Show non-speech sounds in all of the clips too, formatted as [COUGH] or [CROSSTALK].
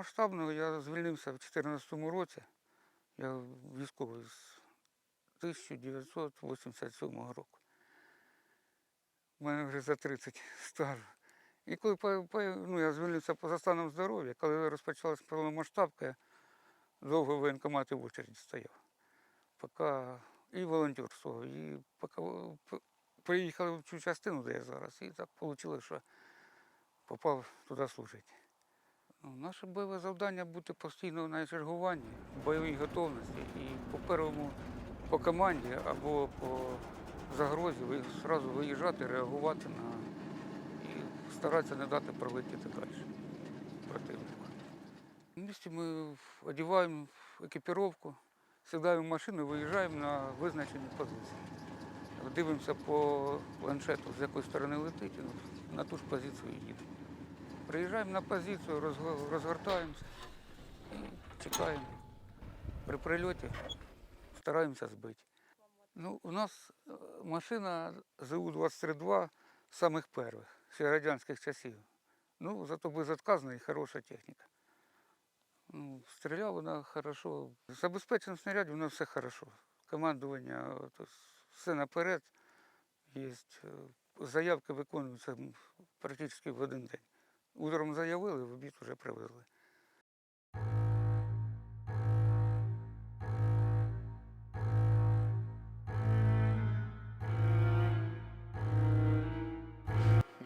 повномасштабного я звільнився в 2014 році. Я військовий з 1987 року. У мене вже за 30 [LAUGHS] стажу. І коли ну, я звільнився поза станом здоров'я, коли розпочалась повномасштабка, довго в воєнкоматі в очереді стояв. Поки і волонтерствував, і поки приїхали в цю частину, де я зараз, і так вийшло, що попав туди служити. Наше бойове завдання бути постійно на чергуванні, в бойовій готовності і по первому по команді або по загрозі одразу виїжджати, реагувати на і старатися не дати пролетіти далі противнику. В місті ми одягаємо екіпіровку, сідаємо в машину, виїжджаємо на визначені позиції. Дивимося по планшету, з якої сторони летить, на ту ж позицію їдемо. Приїжджаємо на позицію, розгортаємося чекаємо. При прильоті стараємося збити. Ну, у нас е, машина ЗУ-23-2 самих перших, ще радянських часів. Ну, зато безотказна і хороша техніка. Ну, стріляла вона хорошо. Забезпечено снарядів, нас все хорошо. Командування, от, все наперед. Є. Заявки виконуються практично в один день. Утром заявили, в обід вже привезли.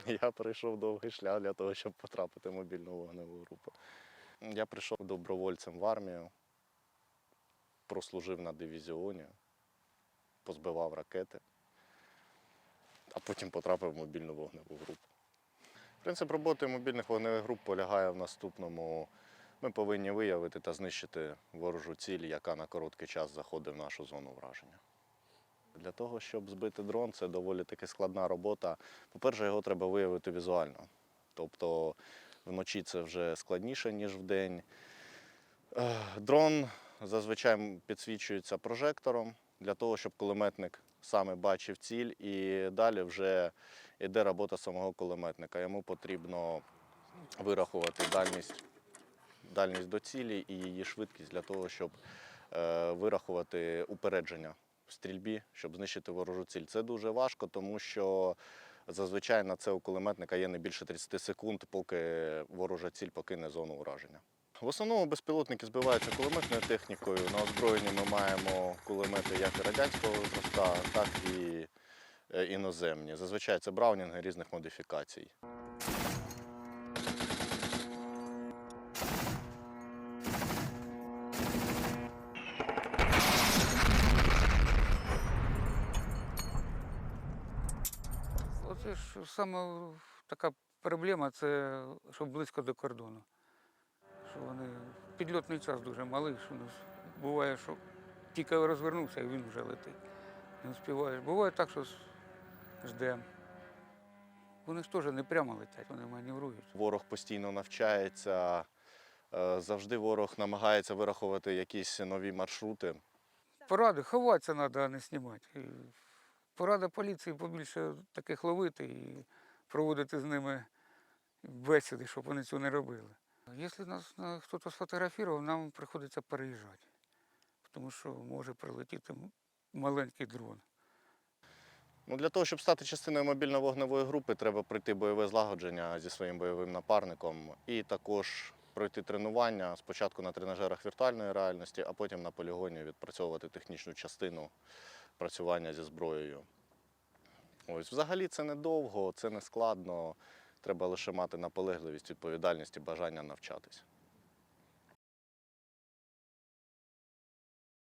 [LAUGHS] Я пройшов довгий шлях для того, щоб потрапити в мобільну вогневу групу. Я прийшов добровольцем в армію, прослужив на дивізіоні, позбивав ракети, а потім потрапив в мобільну вогневу групу. Принцип роботи мобільних вогневих груп полягає в наступному. Ми повинні виявити та знищити ворожу ціль, яка на короткий час заходить в нашу зону враження. Для того, щоб збити дрон, це доволі таки складна робота. По-перше, його треба виявити візуально. Тобто вночі це вже складніше, ніж вдень. Е, Дрон зазвичай підсвічується прожектором для того, щоб кулеметник саме бачив ціль, і далі вже йде робота самого кулеметника. Йому потрібно вирахувати дальність, дальність до цілі і її швидкість для того, щоб е, вирахувати упередження в стрільбі, щоб знищити ворожу ціль. Це дуже важко, тому що зазвичай на це у кулеметника є не більше 30 секунд, поки ворожа ціль покине зону ураження. В основному безпілотники збиваються кулеметною технікою. На озброєнні ми маємо кулемети як радянського зразка, так і іноземні. Зазвичай це браунінги різних модифікацій. Оце ж саме така проблема, це що близько до кордону. Що вони підльотний час дуже малий, що ну, буває, що тільки розвернувся і він вже летить. Не встигаєш. Буває так, що ждемо. Вони ж теж не прямо летять, вони маневрують. Ворог постійно навчається, е, завжди ворог намагається вирахувати якісь нові маршрути. Поради ховатися треба, а не знімати. Порада поліції побільше таких ловити і проводити з ними бесіди, щоб вони цього не робили. Якщо нас хтось сфотографував, нам приходиться переїжджати, тому що може прилетіти маленький дрон. Ну, для того, щоб стати частиною мобільно-вогневої групи, треба пройти бойове злагодження зі своїм бойовим напарником і також пройти тренування спочатку на тренажерах віртуальної реальності, а потім на полігоні відпрацьовувати технічну частину працювання зі зброєю. Ось, взагалі це недовго, це не складно. Треба лише мати наполегливість, відповідальність і бажання навчатись.